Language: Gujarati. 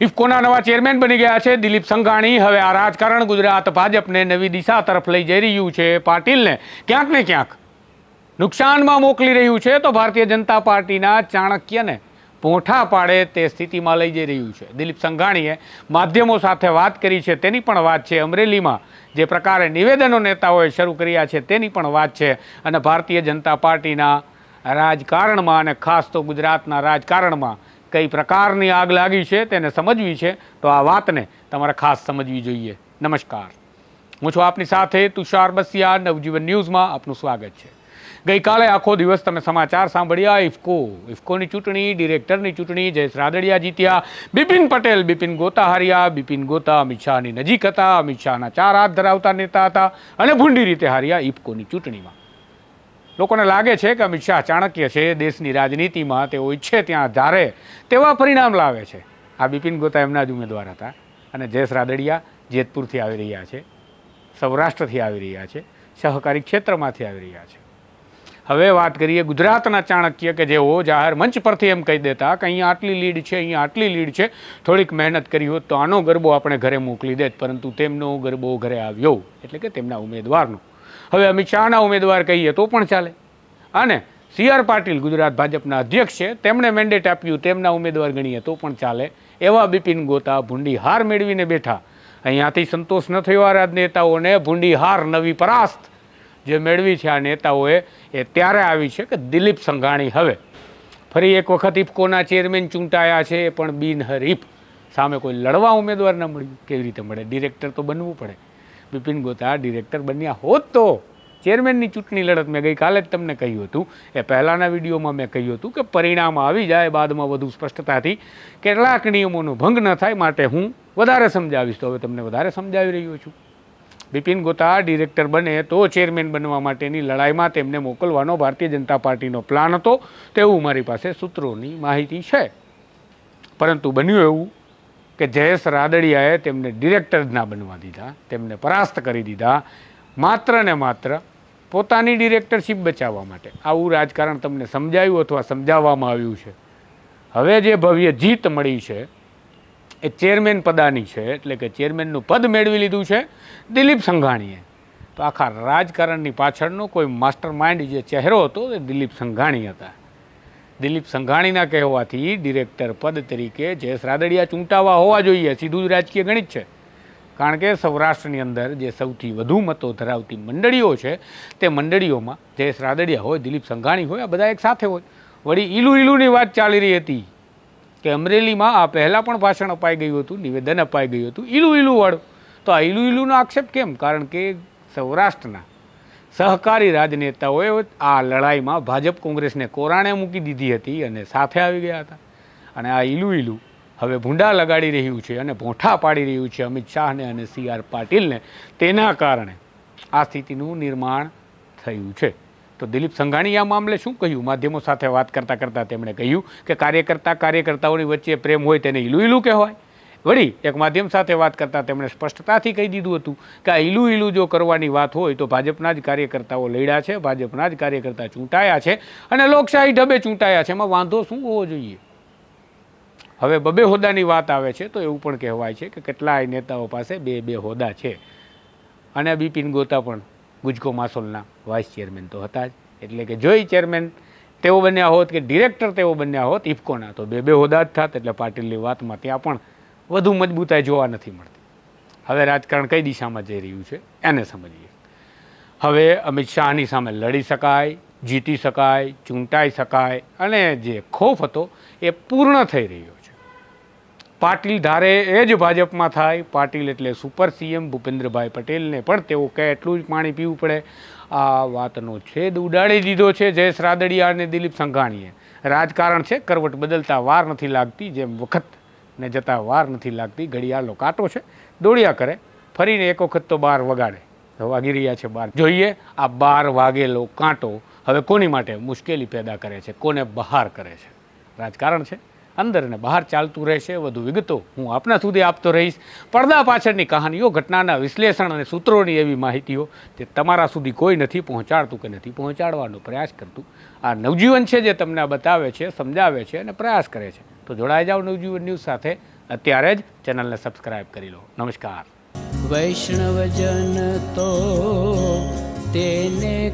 ઇફકોના નવા ચેરમેન બની ગયા છે દિલીપ સંઘાણી. હવે આ રાજકારણ ગુજરાત ભાજપને નવી દિશા તરફ લઈ જઈ રહ્યું છે. પાટીલને ક્યાંક ને ક્યાંક નુકસાનમાં મોકલી રહ્યું છે તો ભારતીય જનતા પાર્ટીના ચાણક્યને પોઠા પાડે તે સ્થિતિમાં લઈ જઈ રહ્યું છે. દિલીપ સંઘાણીએ માધ્યમો સાથે વાત કરી છે, તેની પણ વાત છે. અમરેલીમાં જે પ્રકારે નિવેદનો નેતાઓએ શરૂ કર્યા છે, તેની પણ વાત છે. અને ભારતીય જનતા પાર્ટીના રાજકારણમાં અને ખાસ તો ગુજરાતના રાજકારણમાં કઈ પ્રકારની આગ લાગી છે તેને સમજવી છે, તો આ વાતને તમારે ખાસ સમજવી જોઈએ. નમસ્કાર. હું છું આપની સાથે તુષાર બસિયા નવજીવન ન્યૂઝમાં આપનું સ્વાગત છે. ગઈકાલે આખો દિવસ તમે સમાચાર સાંભળ્યા, ઇફકો. ઇફકોની ચૂંટણી, ડિરેક્ટરની ચૂંટણી, જયેશ રાદડિયા જીત્યા, બિપિન પટેલ, બિપિન ગોતા હાર્યા બિપિન ગોતા, અમિત શાહની નજીક હતા, અમિત શાહના ચાર હાથ ધરાવતા નેતા હતા અને ભૂંડી રીતે હાર્યા ઇફકોની ચૂંટણીમાં. લોકોને લાગે છે કે અમિત શાહ ચાણક્ય છે, દેશની રાજનીતિમાં તેઓ ઈચ્છે ત્યાં ધારે, તેવા પરિણામ લાવે છે. આ બિપિન ગોતા એમના જ ઉમેદવાર હતા અને જયેશ રાદડિયા જેતપુરથી આવી રહ્યા છે, સૌરાષ્ટ્રથી આવી રહ્યા છે, સહકારી ક્ષેત્રમાંથી આવી રહ્યા છે. હવે વાત કરીએ ગુજરાતના ચાણક્ય કે જેઓ જાહેર મંચ પરથી એમ કહી દેતા કે અહીંયા આટલી લીડ છે, અહીંયા આટલી લીડ છે, થોડીક મહેનત કરી હોત તો આનો ગરબો આપણે ઘરે મોકલી દેત, પરંતુ તેમનો ગરબો ઘરે આવ્યો, એટલે કે તેમના ઉમેદવારનો. હવે અમિત શાહના ઉમેદવાર કહીએ તો પણ ચાલે. અને સી આર પાટીલ ગુજરાત ભાજપના અધ્યક્ષ છે, તેમણે મેન્ડેટ આપ્યું, તેમના ઉમેદવાર ગણીએ તો પણ ચાલે. એવા બિપિન ગોતા ભૂંડી હાર મેળવીને બેઠા. અહીંયાથી સંતોષ ન થયો આ રાજનેતાઓને ભૂંડી હાર નવી પરાસ્ત જે મેળવી છે આ નેતાઓએ, એ ત્યારે આવી છે કે દિલીપ સંઘાણી હવે. ફરી એક વખત ઇફકોના ચેરમેન ચૂંટાયા છે એ પણ બિનહરીફ. સામે કોઈ લડવા ઉમેદવાર ન મળ્યું. કેવી રીતે મળે? ડિરેક્ટર તો બનવું પડે. બિપિન ગોતા ડિરેક્ટર બન્યા હોત તો ચેરમેનની ચૂંટણી લડત મેં ગઈકાલે જ તમને કહ્યું હતું. એ પહેલાંના વિડીયોમાં મેં કહ્યું હતું કે પરિણામ આવી જાય બાદમાં વધુ સ્પષ્ટતાથી. કેટલાક નિયમોનો ભંગ ન થાય માટે હું વધારે સમજાવીશ. તો હવે તમને વધારે સમજાવી રહ્યો છું. બિપિન ગોતા ડિરેક્ટર બને તો ચેરમેન બનવા માટેની લડાઈમાં તેમને મોકલવાનો ભારતીય જનતા પાર્ટીનો પ્લાન હતો. તેવું મારી પાસે સૂત્રોની માહિતી છે. પરંતુ બન્યું એવું કે જયેશ રાદડિયાએ તેમને ડિરેક્ટર જ ના બનવા દીધા, તેમને પરાસ્ત કરી દીધા, માત્ર ને માત્ર પોતાની ડિરેક્ટરશીપ બચાવવા માટે. આવું રાજકારણ તમને સમજાયું અથવા સમજાવવામાં આવ્યું છે? હવે જે ભવ્ય જીત મળી છે, એ ચેરમેન પદાની છે, એટલે કે ચેરમેનનું પદ મેળવી લીધું છે દિલીપ સંઘાણીએ. તો આખા રાજકારણની પાછળનો કોઈ માસ્ટર માઇન્ડ જે ચહેરો હતો, એ દિલીપ સંઘાણી હતા. દિલીપ સંઘાણીના કહેવાથી ડિરેક્ટર પદ તરીકે જયેશ રાદડિયા ચૂંટાવા હોવા જોઈએ. સીધું જ રાજકીય ગણિત છે. કારણ કે સૌરાષ્ટ્રની અંદર જે સૌથી વધુ મતો ધરાવતી મંડળીઓ છે, તે મંડળીઓમાં જયેશ રાદડિયા હોય, દિલીપ સંઘાણી હોય, આ બધા એક સાથે હોય. વળી ઈલુ ઈલુની વાત ચાલી રહી હતી કે અમરેલીમાં આ પહેલાં પણ ભાષણ અપાઈ ગયું હતું, નિવેદન અપાઈ ગયું હતું. ઈલુ ઈલુવાળું તો આ ઈલુ ઈલુનો આક્ષેપ કેમ? કારણ કે સૌરાષ્ટ્રના સહકારી રાજનેતાઓએ આ લડાઈમાં ભાજપ કોંગ્રેસને કોરાણે મૂકી દીધી હતી અને સાથે આવી ગયા હતા. અને આ ઈલુ ઈલુ હવે ભૂંડા લગાડી રહ્યું છે અને ભોંઠા પાડી રહ્યું છે અમિત શાહને અને સી આર પાટીલને. તેના કારણે આ સ્થિતિનું નિર્માણ થયું છે. તો દિલીપ સંઘાણી આ મામલે શું કહ્યું? માધ્યમો સાથે વાત કરતાં કરતાં તેમણે કહ્યું કે કાર્યકર્તા કાર્યકર્તાઓની વચ્ચે પ્રેમ હોય તેને ઈલું ઈલું કહેવાય. વળી એક માધ્યમ સાથે વાત કરતાં તેમણે સ્પષ્ટતાથી કહી દીધું હતું કે આ ઈલું ઈલું જો કરવાની વાત હોય તો ભાજપના જ કાર્યકર્તાઓ લડ્યા છે, ભાજપના જ કાર્યકર્તા ચૂંટાયા છે અને લોકશાહી ઢબે ચૂંટાયા છે. એમાં વાંધો શું હોવો જોઈએ? હવે બબે હોદ્દાની વાત આવે છે તો એવું પણ કહેવાય છે કે કેટલાય નેતાઓ પાસે બે બે હોદ્દા છે. અને બિપિન ગોતા પણ ગુજકો માસોલના વાઇસ ચેરમેન તો હતા જ. એટલે કે જોઈ ચેરમેન તેઓ બન્યા હોત કે ડિરેક્ટર તેઓ બન્યા હોત ઇફકોના તો બે બે હોદ્દા જ થાત એટલે પાટીલની વાતમાં ત્યાં પણ વધુ મજબૂતાઈ જોવા નથી મળતી. હવે રાજકારણ કઈ દિશામાં જઈ રહ્યું છે, એને સમજીએ. હવે અમિત શાહની સામે લડી શકાય, જીતી શકાય, ચૂંટાઈ શકાય, અને જે ખોફ હતો એ પૂર્ણ થઈ રહ્યો છે. પાટીલ ધારે એ જ ભાજપમાં થાય, પાટીલ એટલે સુપર સીએમ ભૂપેન્દ્રભાઈ પટેલને પણ તેઓ કહે એટલું જ પાણી પીવું પડે. આ વાતનો છેદ ઉડાડી દીધો છે જયેશ રાદડિયા અને દિલીપ સંઘાણીએ. રાજકારણ છે, કરવટ બદલતા વાર નથી લાગતી, જેમ વખત ને જતાં વાર નથી લાગતી, ઘડિયાળનો કાંટો છે, દોડ્યા કરે, ફરીને એક વખત તો બાર વગાડે. વાગી રહ્યા છે બાર. જોઈએ આ બાર વાગેલો કાંટો હવે કોની માટે મુશ્કેલી પેદા કરે છે, કોને બહાર કરે છે? રાજકારણ છે. અંદર અને બહાર ચાલતું રહેશે, વધુ વિગતો હું આપના સુધી આપતો રહીશ. પડદા પાછળની કહાનીઓ, ઘટનાના વિશ્લેષણ અને સૂત્રોની એવી માહિતીઓ જે તમારા સુધી કોઈ નથી પહોંચાડતું કે નથી પહોંચાડવાનો પ્રયાસ કરતું. આ નવજીવન છે જે તમને બતાવે છે, સમજાવે છે અને પ્રયાસ કરે છે. તો જોડાઈ જાઓ નવજીવન ન્યૂઝ સાથે. અત્યારે જ ચેનલને સબસ્ક્રાઇબ કરી લો. નમસ્કાર. વૈષ્ણવજન તો તેને